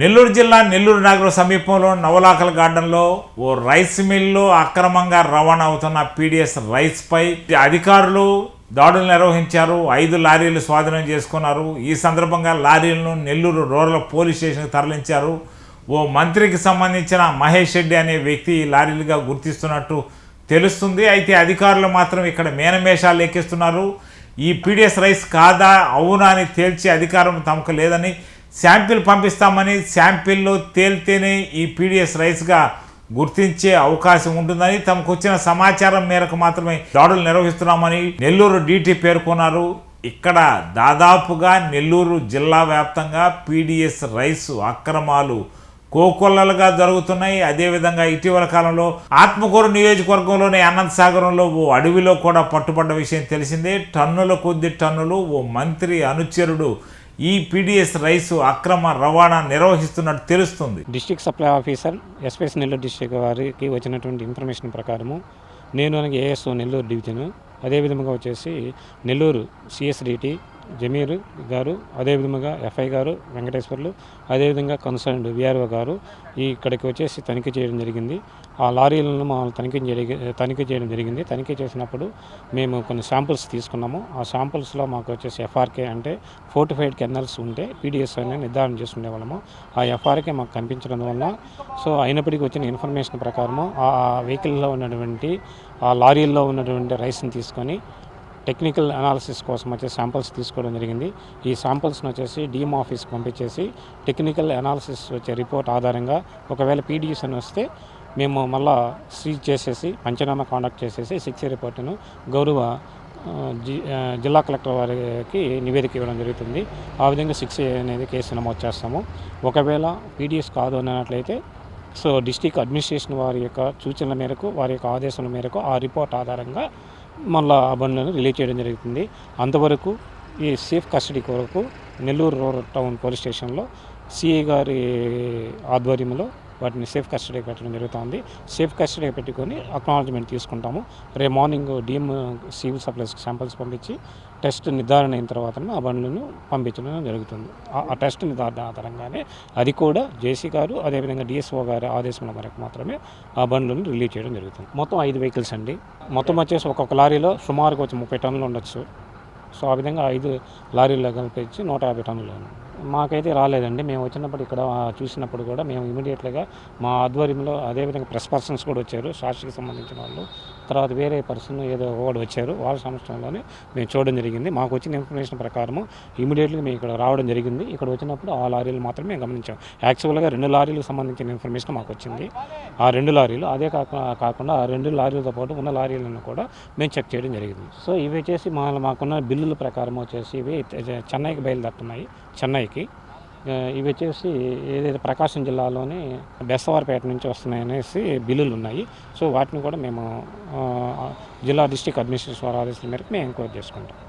నెల్లూరు జిల్లా నెల్లూరు నగరం సమీపంలో నవలాకల గార్డెన్లో ఓ రైస్ మిల్లు అక్రమంగా రవాణా అవుతున్న పీడిఎస్ రైస్పై అధికారులు దాడులు నిర్వహించారు. ఐదు లారీలు స్వాధీనం చేసుకున్నారు. ఈ సందర్భంగా లారీలను నెల్లూరు రూరల్ పోలీస్ స్టేషన్కి తరలించారు. ఓ మంత్రికి సంబంధించిన మహేష్ రెడ్డి అనే వ్యక్తి ఈ లారీలుగా గుర్తిస్తున్నట్టు తెలుస్తుంది. అయితే అధికారులు మాత్రం ఇక్కడ మేనమేషాలు ఎక్కిస్తున్నారు. ఈ పీడిఎస్ రైస్ కాదా అవునా అని తేల్చి అధికారం తమకు లేదని శాంపిల్ పంపిస్తామని శాంపిల్లో తేలితేనే ఈ పీడిఎస్ రైస్గా గుర్తించే అవకాశం ఉంటుందని తమకు వచ్చిన సమాచారం మేరకు మాత్రమే దాడులు నిర్వహిస్తున్నామని నెల్లూరు డీటీ పేర్కొన్నారు. ఇక్కడ దాదాపుగా నెల్లూరు జిల్లా వ్యాప్తంగా పీడిఎస్ రైస్ అక్రమాలు కోకొల్లలుగా జరుగుతున్నాయి. అదేవిధంగా ఇటీవల కాలంలో ఆత్మకూరు నియోజకవర్గంలోని అనంత సాగరంలో ఓ అడవిలో కూడా పట్టుబడ్డ విషయం తెలిసిందే. టన్నుల కొద్ది టన్నులు ఓ మంత్రి అనుచరుడు ఈ పీడిఎస్ రైసు అక్రమ రవాణా నిర్వహిస్తున్నట్టు తెలుస్తుంది. District supply officer SPS Nellore district వారికి వచ్చినటువంటి ఇన్ఫర్మేషన్ ప్రకారము నేను అనగా ఏఎస్ఓ నెల్లూరు డివిజన్ అదేవిధంగా వచ్చేసి నెల్లూరు సిఎస్డిటి జమీర్ గారు అదేవిధంగా ఎఫ్ఐ గారు వెంకటేశ్వర్లు అదేవిధంగా కన్సర్న్డ్ విఆర్ఓ గారు ఈ ఇక్కడికి వచ్చేసి తనిఖీ చేయడం జరిగింది. ఆ లారీలను మా తనిఖీ జరిగి తనిఖీ చేయడం జరిగింది. తనిఖీ చేసినప్పుడు మేము కొన్ని శాంపుల్స్ తీసుకున్నాము. ఆ శాంపుల్స్లో మాకు వచ్చేసి ఎఫ్ఆర్కే అంటే ఫోర్టిఫైడ్ కెనల్స్ ఉంటే పీడిఎస్ అనే నిర్ధారణ చేసుకునే వాళ్ళము ఆ ఎఫ్ఆర్కే మాకు కనిపించడం వల్ల సో అయినప్పటికీ వచ్చిన ఇన్ఫర్మేషన్ ప్రకారము ఆ వెహికల్లో ఉన్నటువంటి ఆ లారీల్లో ఉన్నటువంటి రైస్ని తీసుకొని టెక్నికల్ అనాలిసిస్ కోసం వచ్చే శాంపిల్స్ తీసుకోవడం జరిగింది. ఈ శాంపిల్స్ని వచ్చేసి డీఎం ఆఫీస్కి పంపించేసి టెక్నికల్ అనాలిసిస్ వచ్చే రిపోర్ట్ ఆధారంగా ఒకవేళ పీడిఎస్ అని వస్తే మేము మళ్ళా సీజ్ చేసేసి పంచనామా కాండక్ట్ చేసేసి శిక్ష రిపోర్టును గౌరవ జి జిల్లా కలెక్టర్ వారికి నివేదిక ఇవ్వడం జరుగుతుంది. ఆ విధంగా శిక్ష అనేది కేసు నమోదు చేస్తాము. ఒకవేళ పీడిఎస్ కాదు అన్నట్లయితే సో డిస్టిక్ అడ్మినిస్ట్రేషన్ వారి యొక్క సూచనల మేరకు వారి యొక్క ఆదేశాల మేరకు ఆ రిపోర్ట్ ఆధారంగా మళ్ళీ ఆ బండ్లను రిలీజ్ చేయడం జరుగుతుంది. అంతవరకు ఈ సేఫ్ కస్టడీ కొరకు నెల్లూరు రూరల్ టౌన్ పోలీస్ స్టేషన్లో సిఐ గారి ఆధ్వర్యంలో వాటిని సేఫ్ కస్టడీ పెట్టడం జరుగుతుంది. సేఫ్ కస్టడీ పెట్టుకొని అక్నాలజ్మెంట్ తీసుకుంటాము. రేపు morning DM civil supplies samples పంపించి టెస్ట్ నిర్ధారణ అయిన తర్వాత ఆ బండ్లను పంపించడం జరుగుతుంది. ఆ- టెస్ట్ నిర్ధారణ ఆధారంగానే అది కూడా జేసీ గారు అదేవిధంగా డిఎస్ఓ గారి ఆదేశం మేరకు మాత్రమే ఆ బండ్లను రిలీజ్ చేయడం జరుగుతుంది. మొత్తం ఐదు వెహికల్స్ అండి. మొత్తం వచ్చేసి ఒక్కొక్క లారీలో సుమారుగా వచ్చి ముప్పై టన్నులు ఉండొచ్చు. సో ఆ విధంగా ఐదు లారీల్లో కలిపించి నూట యాభై టన్నులు. మాకైతే రాలేదండి. మేము వచ్చినప్పుడు ఇక్కడ చూసినప్పుడు కూడా మేము ఇమీడియట్గా మా ఆధ్వర్యంలో అదేవిధంగా ప్రెస్ పర్సన్స్ కూడా వచ్చారు. సాక్షికి సంబంధించిన వాళ్ళు. తర్వాత వేరే పర్సన్ ఏదో ఒకడు వచ్చారు వాళ్ళ సంవత్సరంలోనే మేము చూడడం జరిగింది. మాకు వచ్చిన ఇన్ఫర్మేషన్ ప్రకారము ఇమీడియట్గా మేము ఇక్కడ రావడం జరిగింది. ఇక్కడ వచ్చినప్పుడు ఆ లారీలు మాత్రమే మేము గమనించాం. యాక్చువల్గా రెండు లారీలకు సంబంధించిన ఇన్ఫర్మేషన్ మాకు వచ్చింది. ఆ రెండు లారీలు అదే కాకుండా ఆ రెండు లారీలతో పాటు ఉన్న లారీలను కూడా మేము చెక్ చేయడం జరిగింది. సో ఇవి వచ్చేసి మా మాకున్న బిల్లుల ప్రకారం వచ్చేసి ఇవి చెన్నైకి బయలుదేరుతున్నాయి. చెన్నైకి. ఇవి వచ్చేసి ఏదైతే ప్రకాశం జిల్లాలోని బెస్తవారిపేట నుంచి వస్తున్నాయనేసి బిల్లులు ఉన్నాయి సో వాటిని కూడా మేము జిల్లా డిస్టిక్ అడ్మినిస్ట్రేషన్ వారి ఆదేశాల మేరకు మేము ఎంక్వైరీ చేసుకుంటాం.